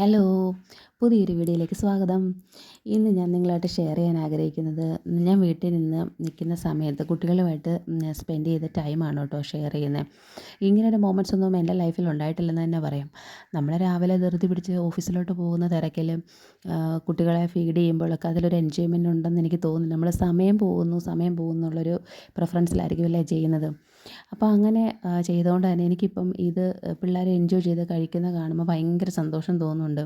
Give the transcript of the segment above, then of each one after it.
Hello, പുതിയൊരു വീഡിയോയിലേക്ക് സ്വാഗതം. ഇന്ന് ഞാൻ നിങ്ങളായിട്ട് ഷെയർ ചെയ്യാൻ ആഗ്രഹിക്കുന്നത് ഞാൻ വീട്ടിൽ നിന്ന് നിൽക്കുന്ന സമയത്ത് കുട്ടികളുമായിട്ട് സ്പെൻഡ് ചെയ്ത ടൈമാണ് കേട്ടോ ഷെയർ ചെയ്യുന്നത് ഇങ്ങനെയൊരു മൊമെന്റ്സ് ഒന്നും എന്റെ ലൈഫിൽ ഉണ്ടായിട്ടില്ലെന്ന് തന്നെ പറയാം. നമ്മൾ രാവിലെ ധൃതി പിടിച്ച് ഓഫീസിലോട്ട് പോകുന്ന തിരക്കിൽ കുട്ടികളെ ഫീഡ് ചെയ്യുമ്പോഴൊക്കെ അതിലൊരു എൻജോയ്മെന്റ് ഉണ്ടെന്ന് എനിക്ക് തോന്നുന്നു നമ്മൾ സമയം പോകുന്നു സമയം പോകുന്നുള്ളൊരു പ്രിഫറൻസിലായിരിക്കുമല്ലേ ചെയ്യുന്നത്. അപ്പോൾ അങ്ങനെ ചെയ്തുകൊണ്ട് തന്നെ എനിക്കിപ്പം ഇത് പിള്ളേരെ എൻജോയ് ചെയ്ത് കഴിക്കുന്ന കാണുമ്പോൾ ഭയങ്കര സന്തോഷം തോന്നുന്നുണ്ട്.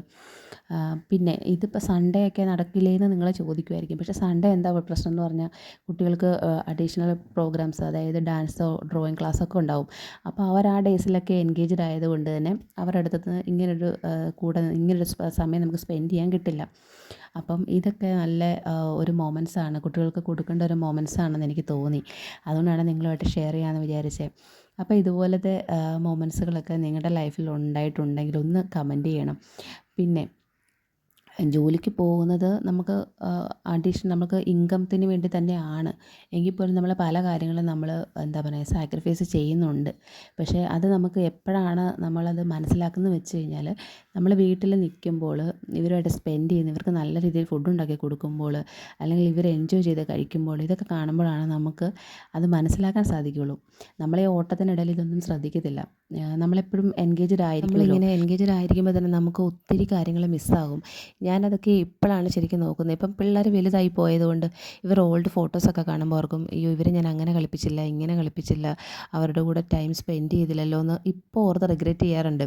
പിന്നെ ഇതിപ്പോൾ സൺഡേ ഒക്കെ നടക്കില്ലേന്ന് നിങ്ങൾ ചോദിക്കുമായിരിക്കും പക്ഷേ സൺഡേ എന്താ പ്രശ്നം എന്ന് പറഞ്ഞാൽ കുട്ടികൾക്ക് അഡീഷണൽ പ്രോഗ്രാംസ് അതായത് ഡാൻസോ ഡ്രോയിങ് ക്ലാസ്സൊക്കെ ഉണ്ടാവും. അപ്പോൾ അവർ ആ ഡേയ്സിലൊക്കെ എൻഗേജ്ഡ് ആയതുകൊണ്ട് തന്നെ അവരുടെ അടുത്ത് ഇങ്ങനൊരു കൂടെ ഇങ്ങനൊരു സമയം നമുക്ക് സ്പെൻഡ് ചെയ്യാൻ കിട്ടില്ല. അപ്പം ഇതൊക്കെ നല്ല ഒരു മൊമെൻസാണ് കുട്ടികൾക്ക് കൊടുക്കേണ്ട ഒരു മൊമെന്റ്സ് ആണെന്ന് എനിക്ക് തോന്നി. അതുകൊണ്ടാണ് നിങ്ങളുമായിട്ട് ഷെയർ ചെയ്യാമെന്ന് വിചാരിച്ചത് അപ്പോൾ ഇതുപോലത്തെ മൊമെൻസുകളൊക്കെ നിങ്ങളുടെ ലൈഫിൽ ഉണ്ടായിട്ടുണ്ടെങ്കിൽ ഒന്ന് കമന്റ് ചെയ്യണം. പിന്നെ ജോലിക്ക് പോകുന്നത് നമുക്ക് അഡീഷണൽ നമുക്ക് ഇൻകത്തിന് വേണ്ടി തന്നെയാണ്. എങ്കിൽ പോലും നമ്മൾ പല കാര്യങ്ങളും നമ്മൾ എന്താ പറയുക സാക്രിഫൈസ് ചെയ്യുന്നുണ്ട്. പക്ഷേ അത് നമുക്ക് എപ്പോഴാണ് നമ്മളത് മനസ്സിലാക്കുന്നത് വെച്ച് കഴിഞ്ഞാൽ നമ്മൾ വീട്ടിൽ നിൽക്കുമ്പോൾ ഇവരുമായിട്ട് സ്പെൻഡ് ചെയ്യുന്ന ഇവർക്ക് നല്ല രീതിയിൽ ഫുഡ് ഉണ്ടാക്കി കൊടുക്കുമ്പോൾ അല്ലെങ്കിൽ ഇവർ എൻജോയ് ചെയ്ത് കഴിക്കുമ്പോൾ ഇതൊക്കെ കാണുമ്പോഴാണ് നമുക്ക് അത് മനസ്സിലാക്കാൻ സാധിക്കുകയുള്ളൂ. നമ്മളെ ഓട്ടത്തിനിടയിൽ ഇതൊന്നും ശ്രദ്ധിക്കത്തില്ല. നമ്മളെപ്പോഴും എൻഗേജ്ഡ് ആയിരിക്കും ഇങ്ങനെ എൻഗേജ്ഡ് ആയിരിക്കുമ്പോൾ തന്നെ നമുക്ക് ഒത്തിരി കാര്യങ്ങൾ മിസ്സാകും. ഞാനതൊക്കെ ഇപ്പോഴാണ് ശരിക്കും നോക്കുന്നത്. ഇപ്പം പിള്ളേർ വലുതായി പോയതുകൊണ്ട് ഇവർ ഓൾഡ് ഫോട്ടോസൊക്കെ കാണുമ്പോൾ ഓർക്കും അയ്യോ ഇവരെ ഞാൻ അങ്ങനെ കളിപ്പിച്ചില്ല ഇങ്ങനെ കളിപ്പിച്ചില്ല അവരുടെ കൂടെ ടൈം സ്പെൻഡ് ചെയ്തില്ലല്ലോ എന്ന് ഇപ്പോൾ ഓർത്ത് റിഗ്രറ്റ് ചെയ്യാറുണ്ട്.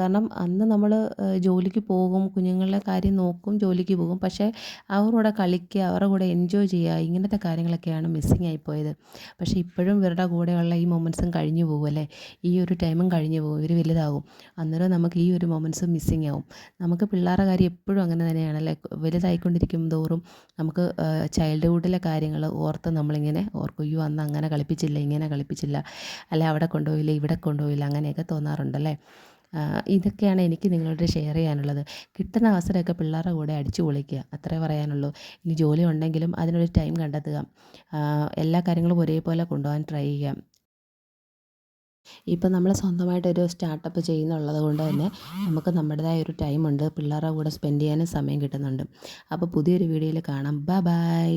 കാരണം അന്ന് നമ്മൾ ജോലിക്ക് പോകും കുഞ്ഞുങ്ങളുടെ കാര്യം നോക്കും ജോലിക്ക് പോകും. പക്ഷേ അവരുടെ കൂടെ കളിക്കുക അവരുടെ കൂടെ എൻജോയ് ചെയ്യുക ഇങ്ങനത്തെ കാര്യങ്ങളൊക്കെയാണ് മിസ്സിങ് ആയിപ്പോയത് പക്ഷേ ഇപ്പോഴും ഇവരുടെ കൂടെയുള്ള ഈ മൊമെന്റ്സും കഴിഞ്ഞു പോകും അല്ലേ? ഈ ഒരു ടൈമും കഴിഞ്ഞു പോകും. ഇവർ വലുതാകും. അന്നേരം നമുക്ക് ഈ ഒരു മൊമെന്റ്സ് മിസ്സിങ് ആവും. നമുക്ക് പിള്ളേരുടെ കാര്യം എപ്പോഴും അങ്ങനെ തന്നെയാണ് അല്ലേ? വലുതായിക്കൊണ്ടിരിക്കും തോറും നമുക്ക് ചൈൽഡ്ഹുഡിലെ കാര്യങ്ങൾ ഓർത്ത് നമ്മളിങ്ങനെ ഓർക്കും. അയ്യോ അന്ന് അങ്ങനെ കളിപ്പിച്ചില്ല ഇങ്ങനെ കളിപ്പിച്ചില്ല. അല്ലെ അവിടെ കൊണ്ടുപോയില്ല ഇവിടെ കൊണ്ടുപോയില്ല അങ്ങനെയൊക്കെ തോന്നാറുണ്ടല്ലേ ഇതൊക്കെയാണ് എനിക്ക് നിങ്ങളോട് ഷെയർ ചെയ്യാനുള്ളത്. കിട്ടുന്ന അവസരമൊക്കെ പിള്ളേരുടെ കൂടെ അടിച്ചു പൊളിക്കുക. അത്രേ പറയാനുള്ളൂ. ഇനി ജോലി ഉണ്ടെങ്കിലും അതിനൊരു ടൈം കണ്ടെത്തുക. എല്ലാ കാര്യങ്ങളും ഒരേപോലെ കൊണ്ടുപോകാൻ ട്രൈ ചെയ്യാം ഇപ്പം നമ്മൾ സ്വന്തമായിട്ടൊരു സ്റ്റാർട്ടപ്പ് ചെയ്യുന്നുള്ളത് കൊണ്ട് തന്നെ നമുക്ക് നമ്മുടേതായ ഒരു ടൈമുണ്ട് പിള്ളേരുടെ കൂടെ സ്പെൻഡ് ചെയ്യാനും സമയം കിട്ടുന്നുണ്ട്. അപ്പോൾ പുതിയൊരു വീഡിയോയിൽ കാണാം. Bye bye